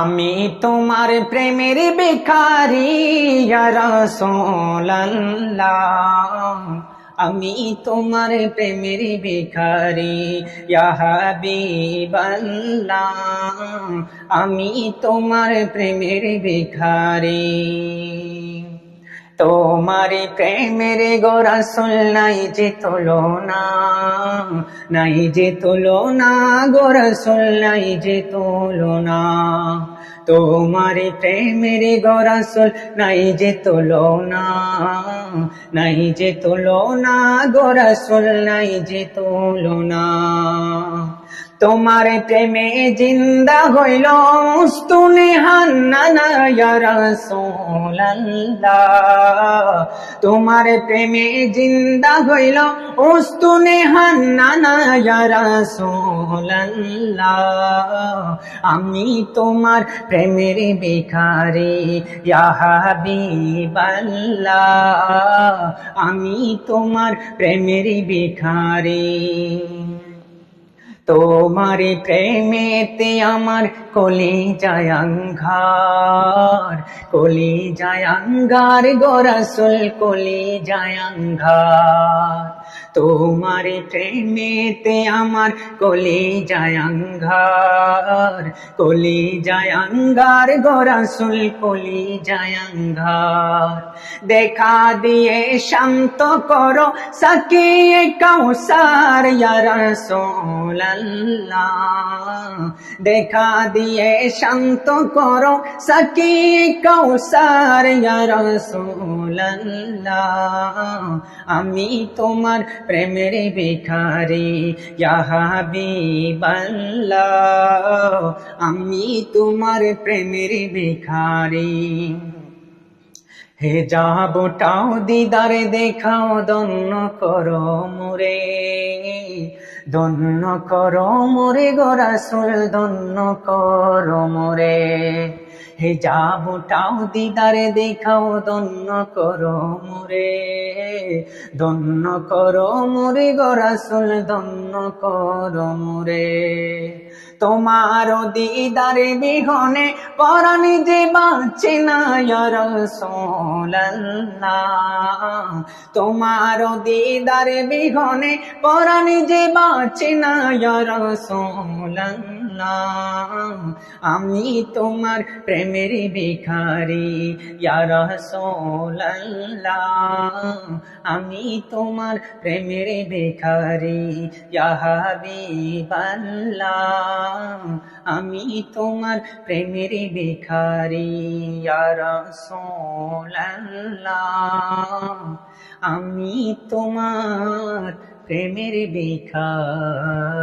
আমি তোমার প্রেমের বেকারি আমি তোমার প্রেমের বেকারি হাবিবাল্লাহ। আমি তোমার প্রেমের বেকারি তোমার প্রেমের গোরাসুল নাই যে তুলনা, নাই যে তুলনা গোরাসুল নাই যে তুলনা। তোমার প্রেমের গোরাসুল নাই যে তুলনা, নাই যে তুলনা গোরাসুল নাই যে তুলনা। তোমার প্রেমে জিন্দা হইল মুস্তুনে হান্নানা রসোল্লাহ তোমার প্রেমে জিন্দা হইল উস্তুনে হান্নানা রসোল্লাহ আমি তোমার প্রেমের বেকারে হাবিবাল্লাহ। আমি তোমার প্রেমের বেকারে তোমার প্রেমেতে আমার কলি জায়াঙ্গার কলি জায়াঙ্গার গোরসুল কলি জায়াঙ্গার তোমার প্রেমেতে আমার কলি জায়াঙ্গার কলি জায়াঙ্গার গোরসুল কলি জায়াঙ্গার দেখা দিয়ে শান্ত করো, সাকিয়ে কাউসার ইয়ারসোল দেখা দিয়ে শান্ত করো সকি কৌসার রসোল্লাহ আমি তোমার প্রেমের ভিখারি হাবিবাল্লাহ। আমি তোমার প্রেমের ভিখারি। হে যাবটাও দিদারে দেখাও দন্য কর মোরে। দন্য কর মোরে গরাসুল দন্য কর মোরে। হে যাবটাও দিদারে দেখাও দন্য করো মোরে। দন্য করো মোরে গোরাসুল দন্য করো মোরে। তোমার দিদারে বিহনে পরানি যে বাঁচে না তোমার দিদারে বিহনে পরানি যে বাঁচে না আমি তোমার প্রেমের ভিখারি রসোল্লাহ আমি তোমার প্রেমের ভিখারি হাবিবাল্লাহ, আমি তোমার প্রেমের ভিখারি রসোল্লাহ আমি তোমার প্রেমের ভিখারি।